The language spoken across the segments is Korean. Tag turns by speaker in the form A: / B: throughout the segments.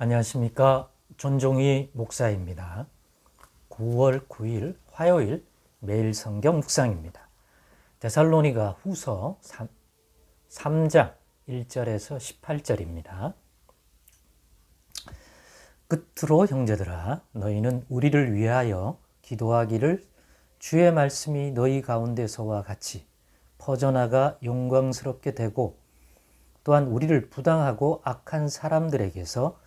A: 안녕하십니까. 존종이 목사입니다. 9월 9일 화요일 매일 성경 묵상입니다. 데살로니가 후서 3, 장 1절에서 18절입니다. 끝으로 형제들아 너희는 우리를 위하여 기도하기를 주의 말씀이 너희 가운데서와 같이 퍼져나가 영광스럽게 되고 또한 우리를 부당하고 악한 사람들에게서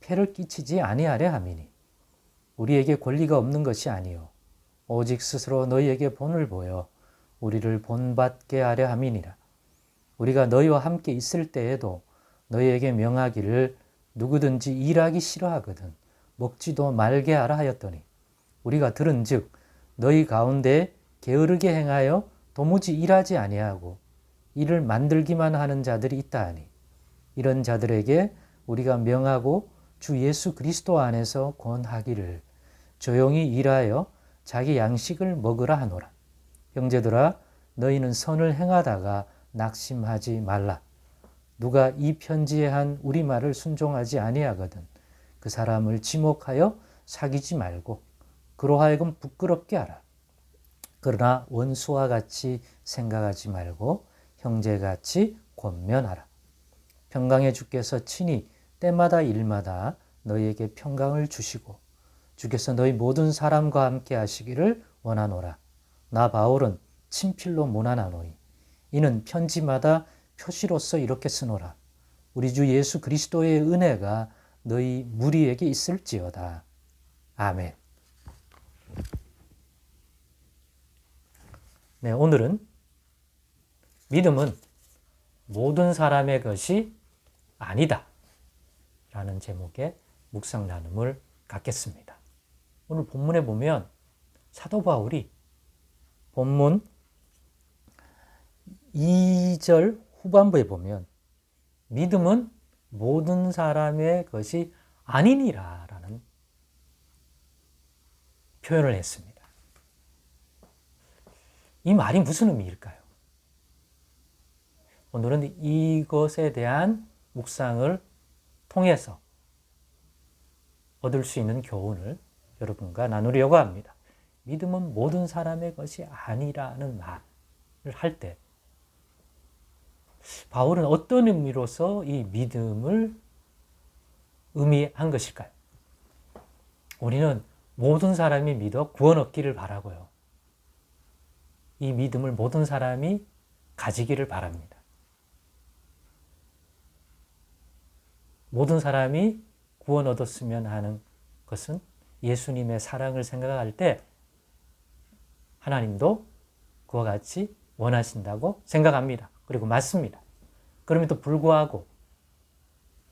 A: 폐를 끼치지 아니하려 함이니 우리에게 권리가 없는 것이 아니요 오직 스스로 너희에게 본을 보여 우리를 본받게 하려 함이니라. 우리가 너희와 함께 있을 때에도 너희에게 명하기를 누구든지 일하기 싫어하거든 먹지도 말게 하라 하였더니 우리가 들은즉 너희 가운데 게으르게 행하여 도무지 일하지 아니하고 일을 만들기만 하는 자들이 있다 하니 이런 자들에게 우리가 명하고 주 예수 그리스도 안에서 권하기를 조용히 일하여 자기 양식을 먹으라 하노라. 형제들아 너희는 선을 행하다가 낙심하지 말라. 누가 이 편지에 한 우리 말을 순종하지 아니하거든 그 사람을 지목하여 사귀지 말고 그로 하여금 부끄럽게 하라. 그러나 원수와 같이 생각하지 말고 형제같이 권면하라. 평강의 주께서 친히 때마다 일마다 너희에게 평강을 주시고 주께서 너희 모든 사람과 함께 하시기를 원하노라. 나 바울은 친필로 모난하노니 이는 편지마다 표시로서 이렇게 쓰노라. 우리 주 예수 그리스도의 은혜가 너희 무리에게 있을지어다. 아멘. 네, 오늘은 믿음은 모든 사람의 것이 아니다. 라는 제목의 묵상 나눔을 갖겠습니다. 오늘 본문에 보면 사도 바울이 본문 2절 후반부에 보면 믿음은 모든 사람의 것이 아니니라 라는 표현을 했습니다. 이 말이 무슨 의미일까요? 오늘은 이것에 대한 묵상을 통해서 얻을 수 있는 교훈을 여러분과 나누려고 합니다. 믿음은 모든 사람의 것이 아니라는 말을 할 때, 바울은 어떤 의미로서 이 믿음을 의미한 것일까요? 우리는 모든 사람이 믿어 구원 얻기를 바라고요. 이 믿음을 모든 사람이 가지기를 바랍니다. 모든 사람이 구원 얻었으면 하는 것은 예수님의 사랑을 생각할 때 하나님도 그와 같이 원하신다고 생각합니다. 그리고 맞습니다. 그럼에도 불구하고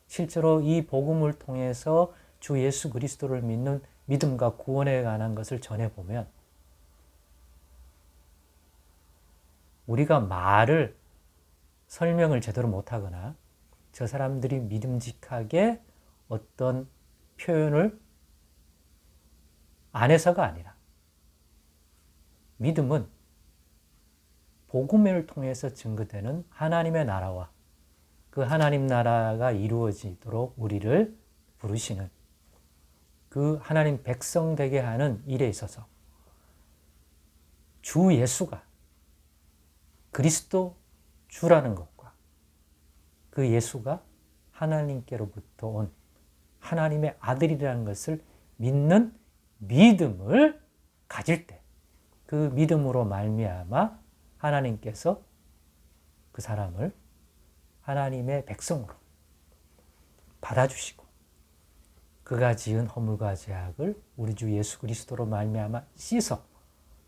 A: 실제로 이 복음을 통해서 주 예수 그리스도를 믿는 믿음과 구원에 관한 것을 전해보면 우리가 말을 설명을 제대로 못하거나 저 사람들이 믿음직하게 어떤 표현을 안 해서가 아니라 믿음은 복음을 통해서 증거되는 하나님의 나라와 그 하나님 나라가 이루어지도록 우리를 부르시는 그 하나님 백성 되게 하는 일에 있어서 주 예수가 그리스도 주라는 것과 그 예수가 하나님께로부터 온 하나님의 아들이라는 것을 믿는 믿음을 가질 때 그 믿음으로 말미암아 하나님께서 그 사람을 하나님의 백성으로 받아주시고 그가 지은 허물과 죄악을 우리 주 예수 그리스도로 말미암아 씻어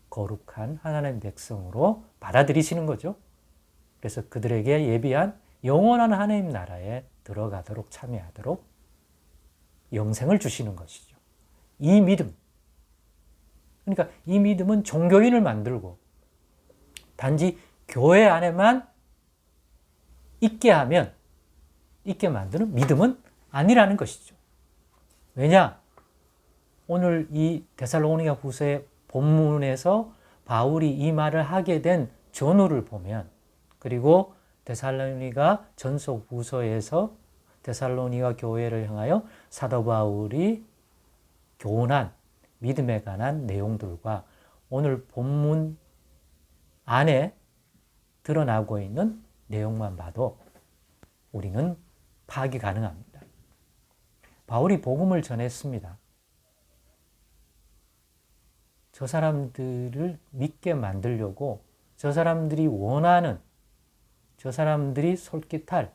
A: 거룩한 하나님의 백성으로 받아들이시는 거죠. 그래서 그들에게 예비한 영원한 하나님 나라에 들어가도록 참여하도록 영생을 주시는 것이죠. 이 믿음. 그러니까 이 믿음은 종교인을 만들고 단지 교회 안에만 있게 하면 있게 만드는 믿음은 아니라는 것이죠. 왜냐? 오늘 이 데살로니가 후서의 본문에서 바울이 이 말을 하게 된 전후를 보면 그리고 데살로니가 전속 후서에서 데살로니가 교회를 향하여 사도 바울이 교훈한 믿음에 관한 내용들과 오늘 본문 안에 드러나고 있는 내용만 봐도 우리는 파악이 가능합니다. 바울이 복음을 전했습니다. 저 사람들을 믿게 만들려고 저 사람들이 원하는 저 사람들이 솔깃할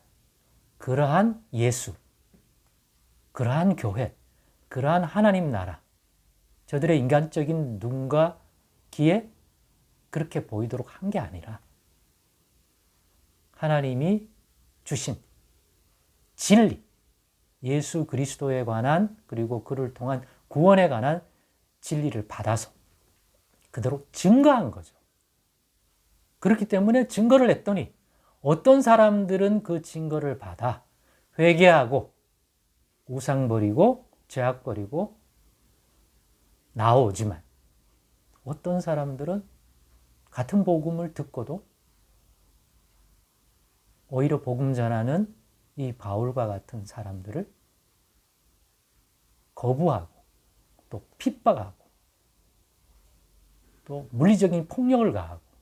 A: 그러한 예수, 그러한 교회, 그러한 하나님 나라, 저들의 인간적인 눈과 귀에 그렇게 보이도록 한 게 아니라 하나님이 주신 진리, 예수 그리스도에 관한 그리고 그를 통한 구원에 관한 진리를 받아서 그대로 증거한 거죠. 그렇기 때문에 증거를 했더니 어떤 사람들은 그 증거를 받아 회개하고 우상 버리고 죄악 버리고 나오지만 어떤 사람들은 같은 복음을 듣고도 오히려 복음 전하는 이 바울과 같은 사람들을 거부하고 또 핍박하고 또 물리적인 폭력을 가하고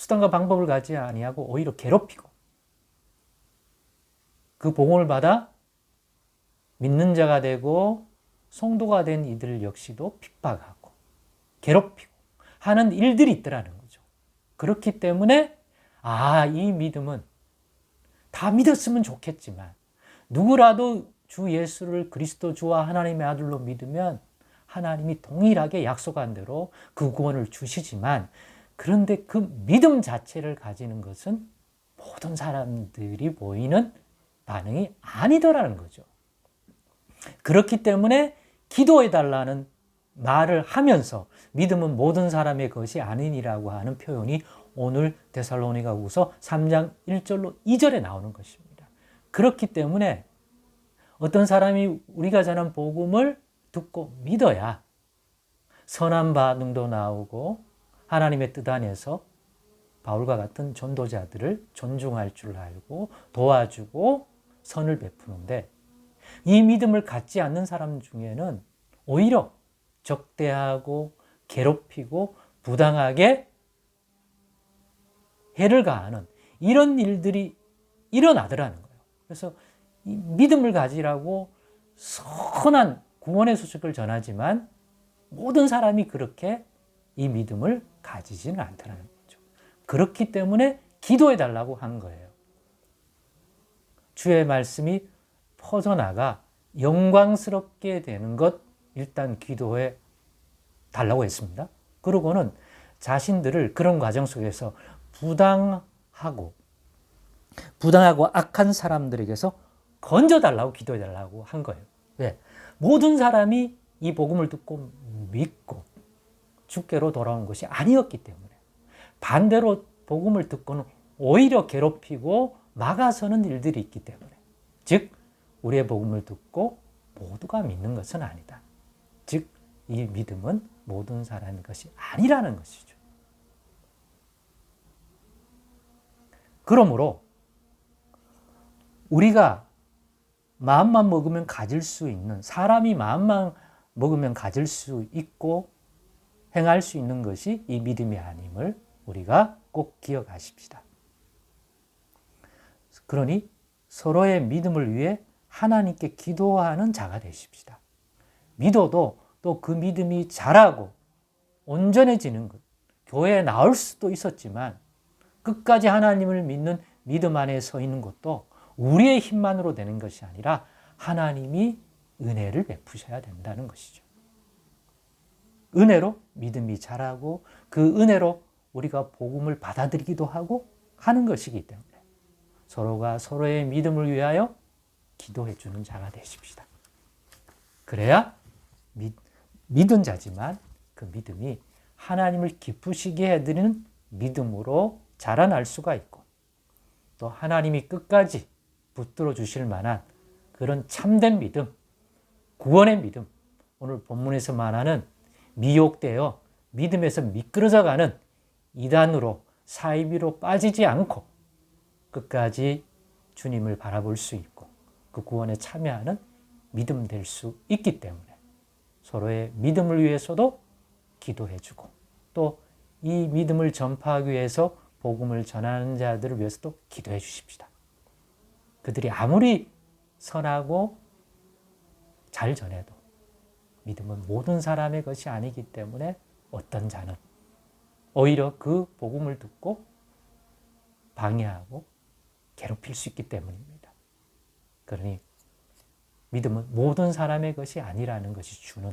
A: 수단과 방법을 가지 아니하고 오히려 괴롭히고 그 봉헌을 받아 믿는 자가 되고 성도가 된 이들 역시도 핍박하고 괴롭히고 하는 일들이 있더라는 거죠. 그렇기 때문에 아, 이 믿음은 다 믿었으면 좋겠지만 누구라도 주 예수를 그리스도 주와 하나님의 아들로 믿으면 하나님이 동일하게 약속한 대로 그 구원을 주시지만 그런데 그 믿음 자체를 가지는 것은 모든 사람들이 보이는 반응이 아니더라는 거죠. 그렇기 때문에 기도해 달라는 말을 하면서 믿음은 모든 사람의 것이 아니니라고 하는 표현이 오늘 데살로니가 우서 3장 1절로 2절에 나오는 것입니다. 그렇기 때문에 어떤 사람이 우리가 전한 복음을 듣고 믿어야 선한 반응도 나오고 하나님의 뜻 안에서 바울과 같은 전도자들을 존중할 줄 알고 도와주고 선을 베푸는데 이 믿음을 갖지 않는 사람 중에는 오히려 적대하고 괴롭히고 부당하게 해를 가하는 이런 일들이 일어나더라는 거예요. 그래서 믿음을 가지라고 선한 구원의 소식을 전하지만 모든 사람이 그렇게 이 믿음을 가지지는 않다는 거죠. 그렇기 때문에 기도해 달라고 한 거예요. 주의 말씀이 퍼져나가 영광스럽게 되는 것 일단 기도해 달라고 했습니다. 그러고는 자신들을 그런 과정 속에서 부당하고 부당하고 악한 사람들에게서 건져 달라고 기도해 달라고 한 거예요. 왜? 모든 사람이 이 복음을 듣고 믿고 주께로 돌아온 것이 아니었기 때문에 반대로 복음을 듣고는 오히려 괴롭히고 막아서는 일들이 있기 때문에 즉 우리의 복음을 듣고 모두가 믿는 것은 아니다. 즉 이 믿음은 모든 사람의 것이 아니라는 것이죠. 그러므로 우리가 마음만 먹으면 가질 수 있는 사람이 마음만 먹으면 가질 수 있고 행할 수 있는 것이 이 믿음이 아님을 우리가 꼭 기억하십시다. 그러니 서로의 믿음을 위해 하나님께 기도하는 자가 되십시다. 믿어도 또 그 믿음이 자라고 온전해지는 것. 교회에 나올 수도 있었지만 끝까지 하나님을 믿는 믿음 안에 서 있는 것도 우리의 힘만으로 되는 것이 아니라 하나님이 은혜를 베푸셔야 된다는 것이죠. 은혜로 믿음이 자라고 그 은혜로 우리가 복음을 받아들이기도 하고 하는 것이기 때문에 서로가 서로의 믿음을 위하여 기도해 주는 자가 되십시다. 그래야 믿, 믿은 자지만 그 믿음이 하나님을 기쁘시게 해드리는 믿음으로 자라날 수가 있고 또 하나님이 끝까지 붙들어 주실 만한 그런 참된 믿음, 구원의 믿음, 오늘 본문에서 말하는 미혹되어 믿음에서 미끄러져 가는 이단으로 사이비로 빠지지 않고 끝까지 주님을 바라볼 수 있고 그 구원에 참여하는 믿음 될 수 있기 때문에 서로의 믿음을 위해서도 기도해주고 또 이 믿음을 전파하기 위해서 복음을 전하는 자들을 위해서도 기도해 주십시다. 그들이 아무리 선하고 잘 전해도 믿음은 모든 사람의 것이 아니기 때문에 어떤 자는 오히려 그 복음을 듣고 방해하고 괴롭힐 수 있기 때문입니다. 그러니 믿음은 모든 사람의 것이 아니라는 것이 주는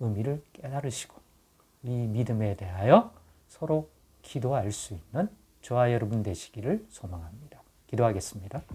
A: 의미를 깨달으시고 이 믿음에 대하여 서로 기도할 수 있는 저와 여러분 되시기를 소망합니다. 기도하겠습니다.